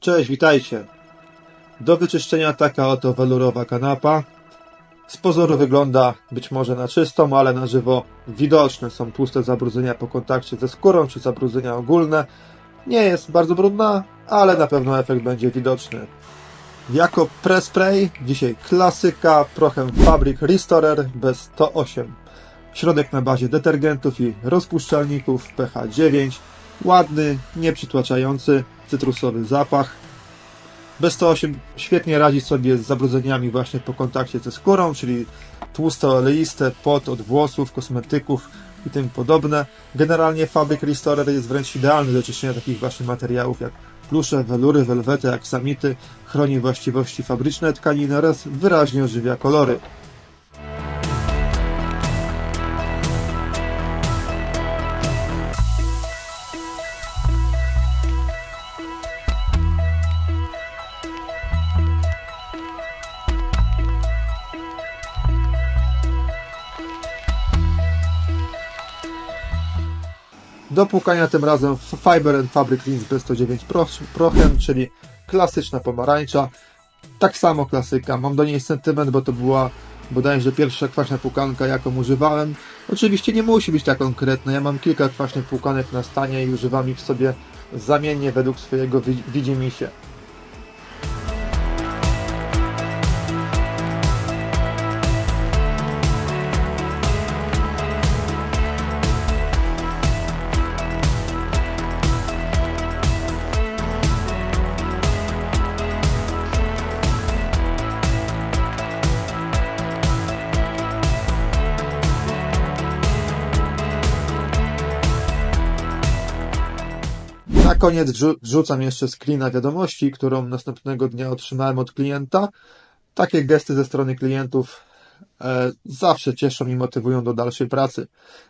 Cześć, witajcie. Do wyczyszczenia taka oto welurowa kanapa. Z pozoru wygląda być może na czystą, ale na żywo widoczne są tłuste zabrudzenia po kontakcie ze skórą czy zabrudzenia ogólne. Nie jest bardzo brudna, ale na pewno efekt będzie widoczny. Jako press spray dzisiaj klasyka prochem Fabric Restorer B108. Środek na bazie detergentów i rozpuszczalników pH 9. Ładny, nieprzytłaczający, cytrusowy zapach. B108 świetnie radzi sobie z zabrudzeniami właśnie po kontakcie ze skórą, czyli tłuste, oleiste, pot od włosów, kosmetyków i tym podobne. Generalnie Fabric Restorer jest wręcz idealny do czyszczenia takich właśnie materiałów jak plusze, welury, welwety, aksamity, chroni właściwości fabryczne tkaniny oraz wyraźnie ożywia kolory. Do płukania tym razem Fiber and Fabric Rinse B109 pro- prochem, czyli klasyczna pomarańcza. Tak samo klasyka. Mam do niej sentyment, bo to była bodajże pierwsza kwaśna płukanka, jaką używałem. Oczywiście nie musi być tak konkretna. Ja mam kilka kwaśnych płukanek na stanie i używam ich sobie zamiennie według swojego wi- widzimisię. Na koniec wrzu- wrzucam jeszcze screena wiadomości, którą następnego dnia otrzymałem od klienta. Takie gesty ze strony klientów e, zawsze cieszą i motywują do dalszej pracy.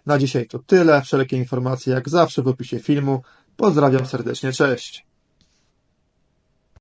Na dzisiaj to tyle. Wszelkie informacje jak zawsze w opisie filmu. Pozdrawiam serdecznie, cześć.